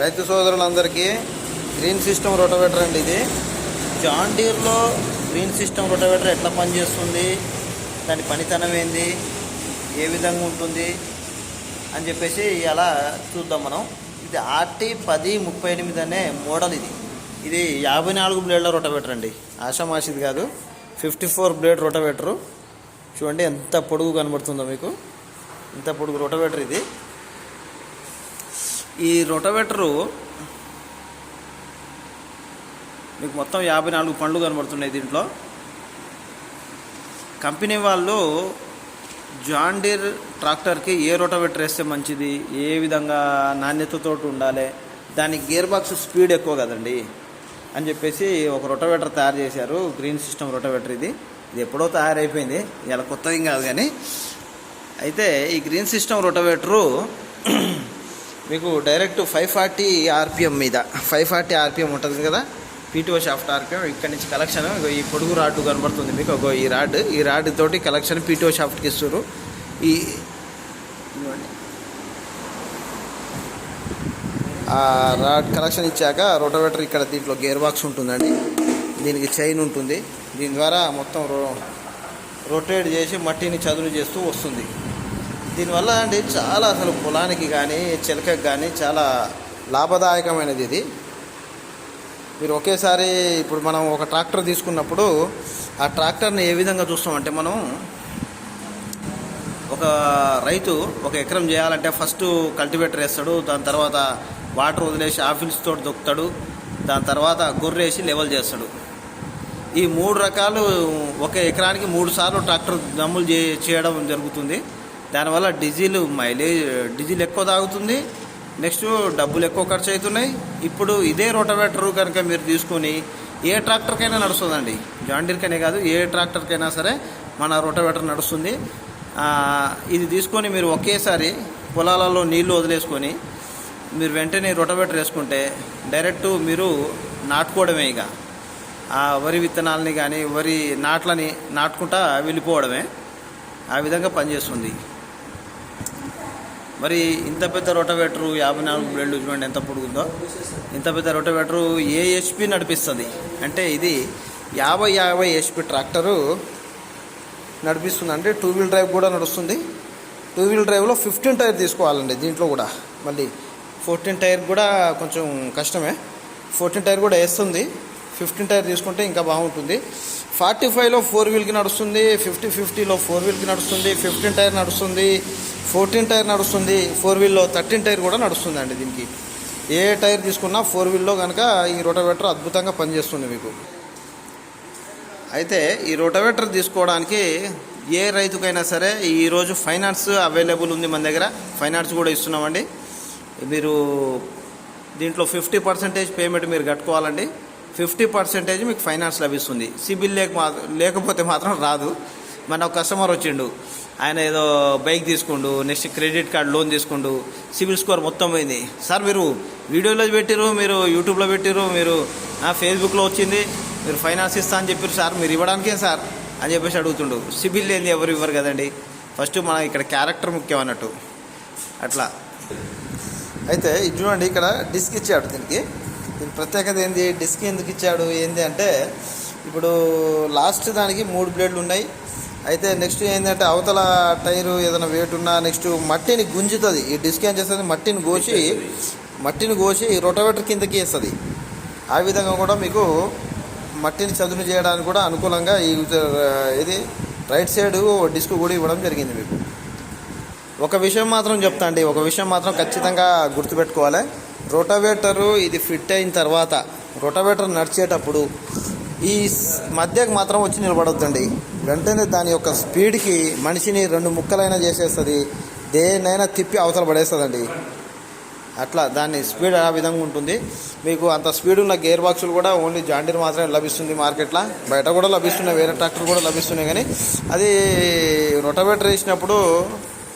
రైతు సోదరులందరికీ green system rotavator అండి ఇది. జాన్ డీర్లో గ్రీన్ సిస్టమ్ రొటవేటర్ ఎట్లా పనిచేస్తుంది? దాని పనితనం ఏంది? ఏ విధంగా ఉంటుంది? అని చెప్పేసి అలా చూద్దాం మనం. ఇది ఆర్టీ పది ముప్పై ఎనిమిది అనే మోడల్ ఇది. ఇది యాభై నాలుగు బ్లేడ్ల రొటవేటర్ అండి. ఆషామాషిది కాదు. Fifty four blade rotavator. చూడండి ఎంత పొడుగు కనబడుతుందో మీకు. ఇంత పొడుగు రొటవేటర్ ఇది. ఈ రొటవేటరు మీకు మొత్తం యాభై నాలుగు పండ్లు కనబడుతున్నాయి దీంట్లో. కంపెనీ వాళ్ళు జాన్ డీర్ ట్రాక్టర్కి ఏ రొటవేటర్ వేస్తే మంచిది? ఏ విధంగా నాణ్యతతో ఉండాలి? దానికి గేర్ బాక్స్ స్పీడ్ ఎక్కువ కదండి? అని చెప్పేసి ఒక రొటవేటర్ తయారు చేశారు. గ్రీన్ సిస్టమ్ రొటవేటర్ ఇది. ఇది ఎప్పుడో తయారైపోయింది. ఇలా కొత్తది కాదు కానీ. అయితే ఈ గ్రీన్ సిస్టమ్ రొటవేటరు మీకు డైరెక్ట్ ఫైవ్ ఫార్టీ ఆర్పిఎం మీద ఫైవ్ ఫార్టీ ఆర్పిఎం ఉంటుంది కదా? పీటీఓ షాఫ్ట్ ఆర్పిఎం ఇక్కడ నుంచి కలెక్షన్ ఈ పొడుగు రాడ్ కనబడుతుంది మీకు. ఒక ఈ రాడ్ ఈ రాడ్ తోటి కలెక్షన్ పీటీఓ షాఫ్ట్కి ఇస్తారు ఈ ఆ రాడ్ కలెక్షన్ ఇచ్చాక రోటోవేటర్ ఇక్కడ దీంట్లో గేర్ బాక్స్ ఉంటుందండి. దీనికి చైన్ ఉంటుంది. దీని ద్వారా మొత్తం రో రొటేట్ చేసి మట్టిని చదును చేస్తూ వస్తుంది. దీనివల్ల అండి చాలా అసలు పొలానికి కానీ చిలకకి కానీ చాలా లాభదాయకమైనది ఇది. మీరు ఒకేసారి ఇప్పుడు మనం ఒక ట్రాక్టర్ తీసుకున్నప్పుడు ఆ ట్రాక్టర్ని ఏ విధంగా చూస్తామంటే మనం ఒక రైతు ఒక ఎకరం చేయాలంటే ఫస్ట్ కల్టివేటర్ వేస్తాడు దాని తర్వాత వాటర్ వదిలేసి ఆఫిల్స్ తోటి దొక్కుతాడు దాని తర్వాత గొర్రెసి లెవెల్ చేస్తాడు. ఈ మూడు రకాలు ఒక ఎకరానికి మూడు సార్లు ట్రాక్టర్ దమ్ములు చే చేయడం జరుగుతుంది. దానివల్ల డీజిల్ మైలేజ్ డీజిల్ ఎక్కువ తాగుతుంది. నెక్స్ట్ డబ్బులు ఎక్కువ ఖర్చు అవుతున్నాయి. ఇప్పుడు ఇదే రోటవేటరు కనుక మీరు తీసుకొని ఏ ట్రాక్టర్కైనా నడుస్తుందండి. జాండీర్కనే కాదు ఏ ట్రాక్టర్కైనా సరే మన రోటవేటర్ నడుస్తుంది. ఇది తీసుకొని మీరు ఒకేసారి పొలాలలో నీళ్ళు వదిలేసుకొని మీరు వెంటనే రోటవేటర్ వేసుకుంటే డైరెక్ట్ మీరు నాటుకోవడమే ఇక. ఆ వరి విత్తనాలని కానీ వరి నాట్లని నాటుకుంటా వెళ్ళిపోవడమే. ఆ విధంగా పనిచేస్తుంది. మరి ఇంత పెద్ద రొటవేటరు యాభై నాలుగు బ్లేడ్లు చూడండి ఎంత పొడుగుందో. ఇంత పెద్ద రొటవేటరు ఏ హెచ్పి నడిపిస్తుంది? అంటే ఇది యాభై యాభై హెచ్పి ట్రాక్టరు నడిపిస్తుంది. అంటే టూ వీల్ డ్రైవ్ కూడా నడుస్తుంది. టూ వీల్ డ్రైవ్లో ఫిఫ్టీన్ టైర్ తీసుకోవాలండి దీంట్లో కూడా. మళ్ళీ ఫోర్టీన్ టైర్ కూడా కొంచెం కష్టమే. ఫోర్టీన్ టైర్ కూడా వేస్తుంది. ఫిఫ్టీన్ టైర్ తీసుకుంటే ఇంకా బాగుంటుంది. ఫార్టీ ఫైవ్లో ఫోర్ వీల్కి నడుస్తుంది ఫిఫ్టీ ఫిఫ్టీలో ఫోర్ వీల్కి నడుస్తుంది ఫిఫ్టీన్ టైర్ నడుస్తుంది ఫోర్టీన్ టైర్ నడుస్తుంది ఫోర్ వీల్లో థర్టీన్ టైర్ కూడా నడుస్తుంది అండి దీనికి. ఏ టైర్ తీసుకున్నా ఫోర్ వీల్లో కనుక ఈ రోటోవేటర్ అద్భుతంగా పనిచేస్తుంది మీకు. అయితే ఈ రోటోవేటర్ తీసుకోవడానికి ఏ రైతుకైనా సరే ఈరోజు ఫైనాన్స్ అవైలబుల్ ఉంది మన దగ్గర. ఫైనాన్స్ కూడా ఇస్తున్నామండి. మీరు దీంట్లో ఫిఫ్టీ పర్సెంటేజ్ పేమెంట్ మీరు కట్టుకోవాలండి. ఫిఫ్టీ పర్సెంటేజ్ మీకు ఫైనాన్స్ లభిస్తుంది. సిబిల్ లేక లేకపోతే మాత్రం రాదు. మన ఒక కస్టమర్ వచ్చిండు. ఆయన ఏదో బైక్ తీసుకుండు నెక్స్ట్ క్రెడిట్ కార్డ్ లోన్ తీసుకుండు సిబిల్ స్కోర్ మొత్తం పోయింది. సార్ మీరు వీడియోలో పెట్టిరు మీరు యూట్యూబ్లో పెట్టిరు మీరు ఫేస్బుక్లో వచ్చింది మీరు ఫైనాన్స్ ఇస్తా అని చెప్పారు సార్ మీరు ఇవ్వడానికే సార్ అని చెప్పేసి అడుగుతుండు. సిబిల్ లేని ఎవరు ఇవ్వరు కదండి. ఫస్ట్ మన ఇక్కడ క్యారెక్టర్ ముఖ్యం అన్నట్టు. అట్లా. అయితే చూడండి ఇక్కడ డిస్క్ ఇచ్చాడు దీనికి. దీని ప్రత్యేకత ఏంది? డిస్క్ ఎందుకు ఇచ్చాడు? ఏంది అంటే ఇప్పుడు లాస్ట్ దానికి మూడు బ్లేడ్లు ఉన్నాయి. అయితే నెక్స్ట్ ఏంటంటే అవతల టైరు ఏదైనా వెయిట్ ఉన్నా నెక్స్ట్ మట్టిని గుంజుతుంది. ఈ డిస్క్ ఏం చేస్తుంది? మట్టిని కోసి మట్టిని కోసి రొటవేటర్ కిందకి వేస్తుంది. ఆ విధంగా కూడా మీకు మట్టిని చదును చేయడానికి కూడా అనుకూలంగా ఈ ఇది రైట్ సైడ్ డిస్క్ కూడా ఇవ్వడం జరిగింది మీకు. ఒక విషయం మాత్రం చెప్తా అండి. ఒక విషయం మాత్రం ఖచ్చితంగా గుర్తుపెట్టుకోవాలి. రోటవేటరు ఇది ఫిట్ అయిన తర్వాత రోటవేటర్ నడిచేటప్పుడు ఈ మధ్యకు మాత్రం వచ్చి నిలబడొద్దండి. వెంటనే దాని యొక్క స్పీడ్కి మనిషిని రెండు ముక్కలైనా చేసేస్తుంది దేన్నైనా తిప్పి అవతల పడేస్తుందండి. అట్లా దాని స్పీడ్ ఆ విధంగా ఉంటుంది. మీకు అంత స్పీడ్ ఉన్న గేర్ బాక్సులు కూడా ఓన్లీ జాండీర్ మాత్రమే లభిస్తుంది మార్కెట్లో. బయట కూడా లభిస్తున్నాయి వేరే ట్రాక్టర్ కూడా లభిస్తున్నాయి కానీ అది రొటవేటర్ వేసినప్పుడు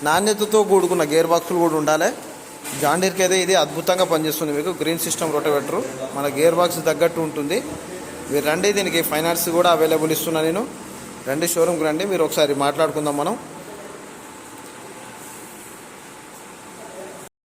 నాణ్యతతో కూడుకున్న గేర్ బాక్సులు కూడా ఉండాలి. జాండీర్కి అయితే ఇది అద్భుతంగా పనిచేస్తుంది మీకు. Green system rotavator. మన గేర్ బాక్స్ తగ్గట్టు ఉంటుంది. మీరు రండి దీనికి ఫైనాన్స్ కూడా అవైలబుల్ ఇస్తున్నా నేను. రండి షోరూమ్కి రండి మీరు ఒకసారి మాట్లాడుకుందాం మనం.